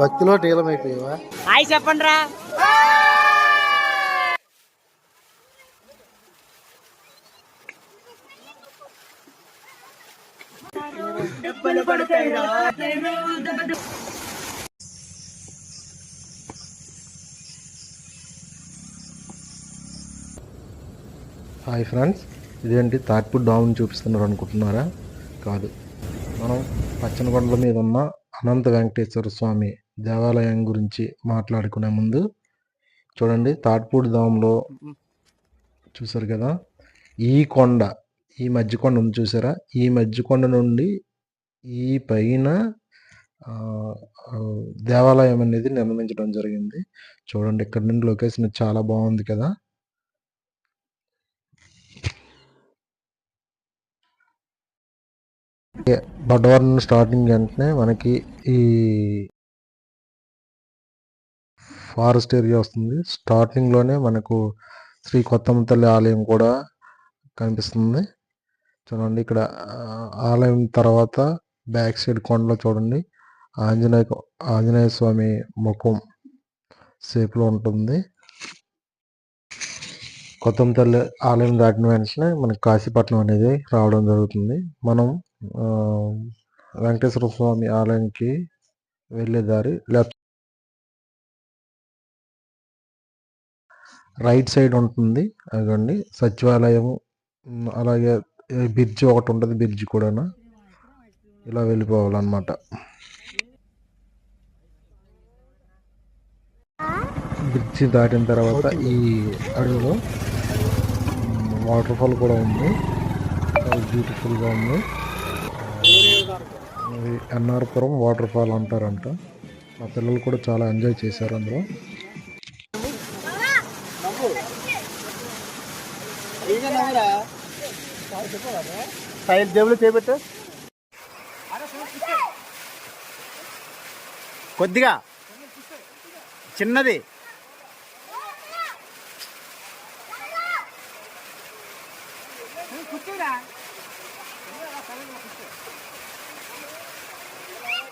భక్తిలో టీలమైపోయావా హాయ్ చెప్పండి రా హాయ్ ఫ్రెండ్స్ ఇదేంటి తాట్పూర్ డామ్ చూపిస్తున్నారు అనుకుంటున్నారా? కాదు. మనం పచ్చనకొండల మీద ఉన్న అనంత వెంకటేశ్వర స్వామి దేవాలయం గురించి మాట్లాడుకునే ముందు చూడండి తాట్పూడి డామ్లో చూసారు కదా? ఈ కొండ ఈ మధ్య కొండ ఉంది చూసారా ఈ మధ్య కొండ నుండి ఈ పైన దేవాలయం అనేది నిర్మించడం జరిగింది. చూడండి ఇక్కడ నుండి లొకేషన్ చాలా బాగుంది కదా? బడ్వార్న్ స్టార్టింగ్ వెంటనే మనకి ఈ ఫారెస్ట్ ఏరియా వస్తుంది. స్టార్టింగ్లోనే మనకు శ్రీ కొత్తమ్మ తల్లి ఆలయం కూడా కనిపిస్తుంది. చూడండి ఇక్కడ ఆలయం తర్వాత బ్యాక్ సైడ్ కొండలో చూడండి. ఆంజనేయ ఆంజనేయ స్వామి ముఖం సేపులో ఉంటుంది. కొత్తమ్మ తల్లి ఆలయం దాటిన వెంటనే మనకి కాశీపట్నం అనేది రావడం జరుగుతుంది. మనం వెంకటేశ్వర స్వామి ఆలయానికి వెళ్ళే దారి లెఫ్ట్ రైట్ సైడ్ ఉంటుంది అదండి. సచివాలయం అలాగే బ్రిడ్జ్ ఒకటి ఉంటుంది బ్రిడ్జ్ కూడా ఇలా వెళ్ళిపోవాలన్నమాట. బ్రిడ్జ్ దాటిన తర్వాత ఈ అడవిలో వాటర్ ఫాల్ కూడా ఉంది. చాలా బ్యూటిఫుల్గా ఉంది. అది ఎన్ఆర్పురం వాటర్ ఫాల్ అంటారంట. మా పిల్లలు కూడా చాలా ఎంజాయ్ చేశారు అందులో. సైడ్ జేబులో చేపెట్టు. కొద్దిగా. చిన్నది.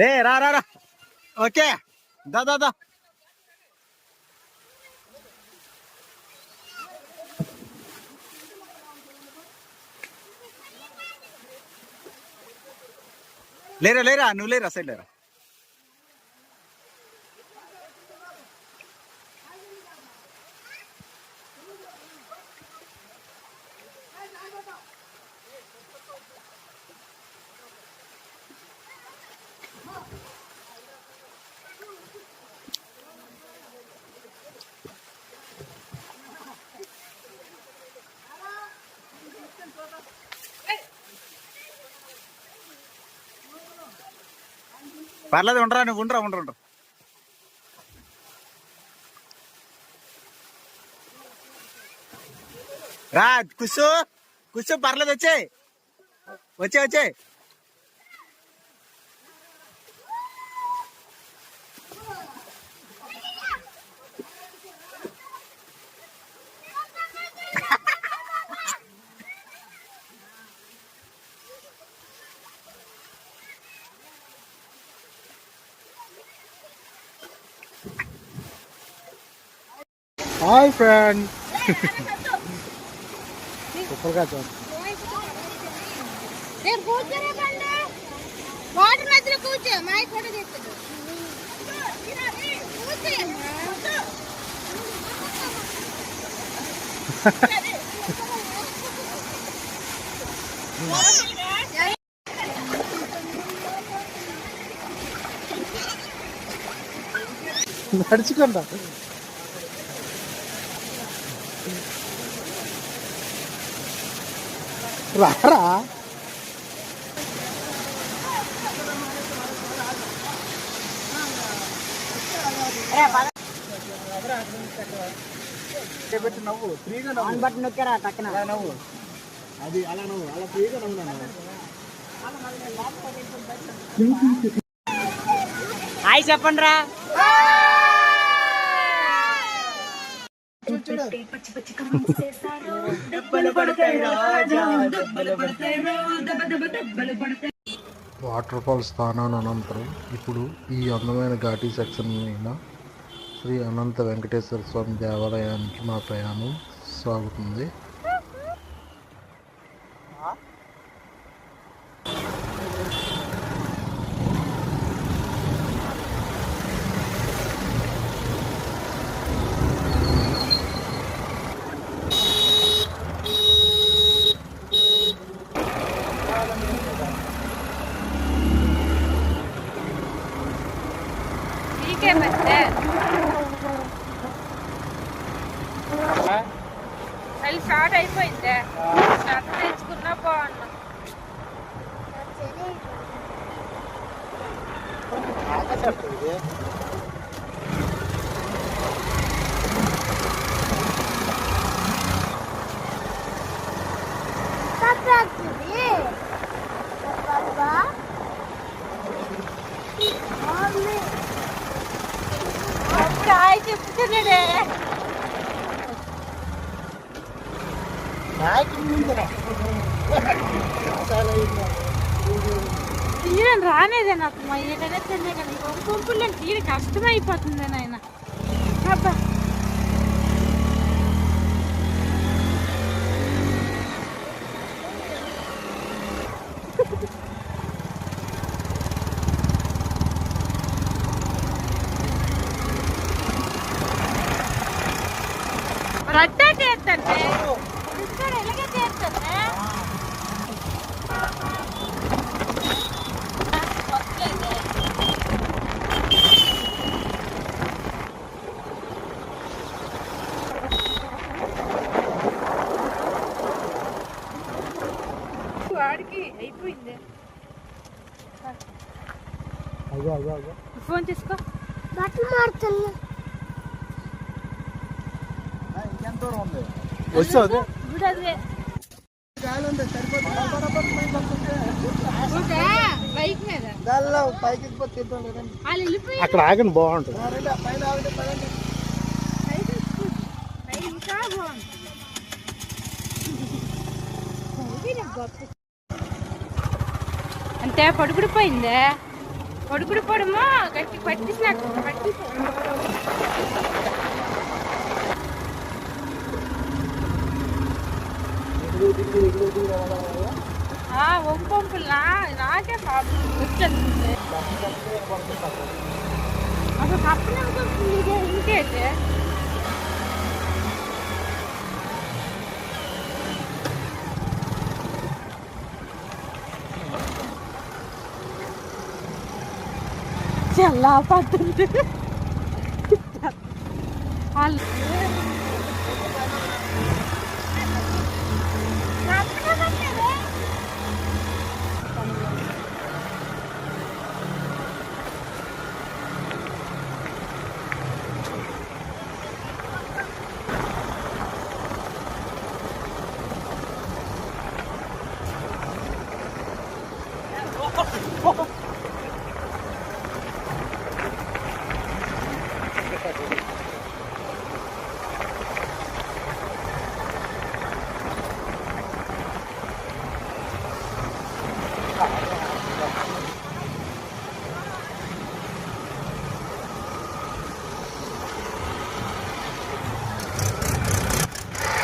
రే రా రా రా. ఓకే. దా దా దా. లేరా లేరా? నువ్వు లేరా? సైడ్ లేరా? పర్లేదు ఉండరా నువ్వు ఉండరా ఉండరు ఉండరు రా కుసు కుసు పర్లేదు వచ్చే వచ్చే వచ్చే హాయ్ ఫ్రెండ్ సూపర్గా చూడండి వాటర్ మధ్యలో కూర్చో. నడుచుకుంటా. రారా? పెట్టి నవ్వు ఫ్రీగా నవ్వు. బట్టి నొక్కారా టక్కన అలా నవ్వు. అది అలా నవ్వు. అలా ఫ్రీగా నవ్వు నాన్న. హాయ్ చెప్పండి రా వాటర్ ఫాల్ స్థానాన్ని అనంతరం ఇప్పుడు ఈ అందమైన ఘాటీ సెక్షన్ మీద శ్రీ అనంత వెంకటేశ్వర స్వామి దేవాలయానికి మా ప్రయాణం సాగుతుంది. అది. స్టార్ట్ అయిపోయిందే. స్టార్ట్ తెచ్చుకున్నా బాగున్నా. అప్పుడు రానేదే నాకు మా ఏదైనా తినే కానీ పంపుల్లో తీయడం కష్టమైపోతుంది నాయన. అబ్బా. వెళ్ళిపోయి అక్కడ ఆగండి బాగుంటుంది. అంతే పడుకుడిపోయిందే పడుకుడు పడమో? గట్టి పట్టిసినట్టు పట్టి ఒంపంపులు నా నాకే ప్రాబ్లం. వచ్చేస్తుంది. అసలు తప్పనే ఇంకే ಅಲ್ಲ ಅಪ್ಪ ಅಂತಂದ್ರೆ ಅಲ್ಲ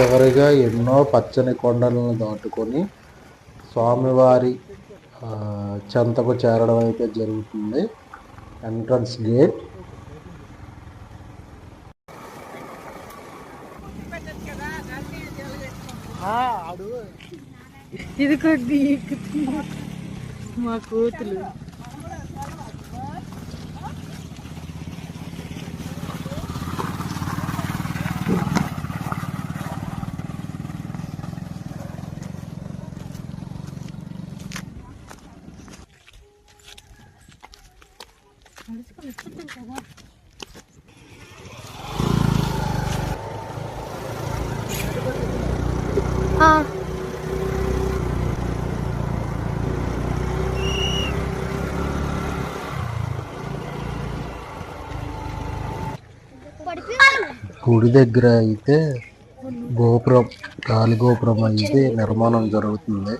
చివరిగా ఎన్నో పచ్చని కొండలను దాటుకొని స్వామివారి చెంతకు చేరడం అయితే జరుగుతుంది. Entrance gate. ఇది కొద్ది మా కూతులు గుడి దగ్గర అయితే గోపురం కాలి గోపురం అయితే నిర్మాణం జరుగుతుంది.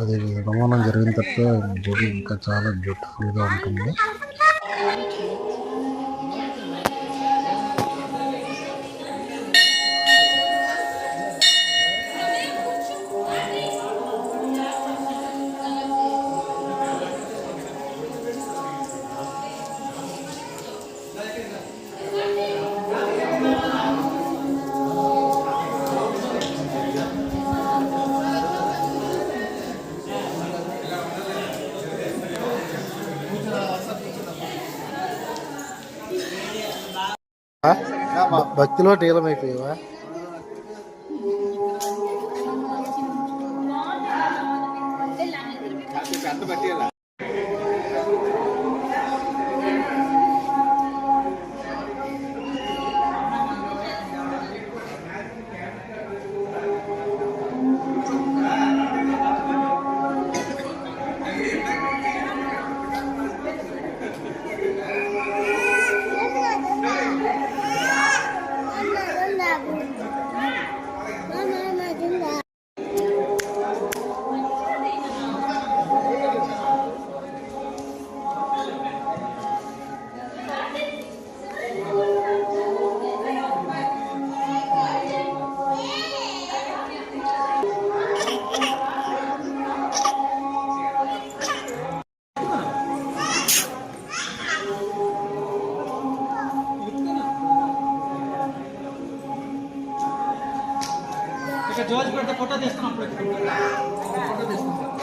అది నిర్మాణం జరిగిన తర్వాత గుడి ఇంకా చాలా బ్యూటిఫుల్ గా ఉంటుంది భక్తిలో టీలమైపోయావా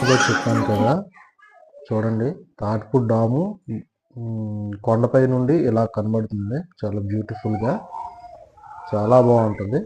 ఇదే చెప్పాను కదా చూడండి తాటిపూడి డాము కొండపై నుండి ఇలా కనబడుతుంది చాలా బ్యూటిఫుల్గా చాలా బాగుంటుంది.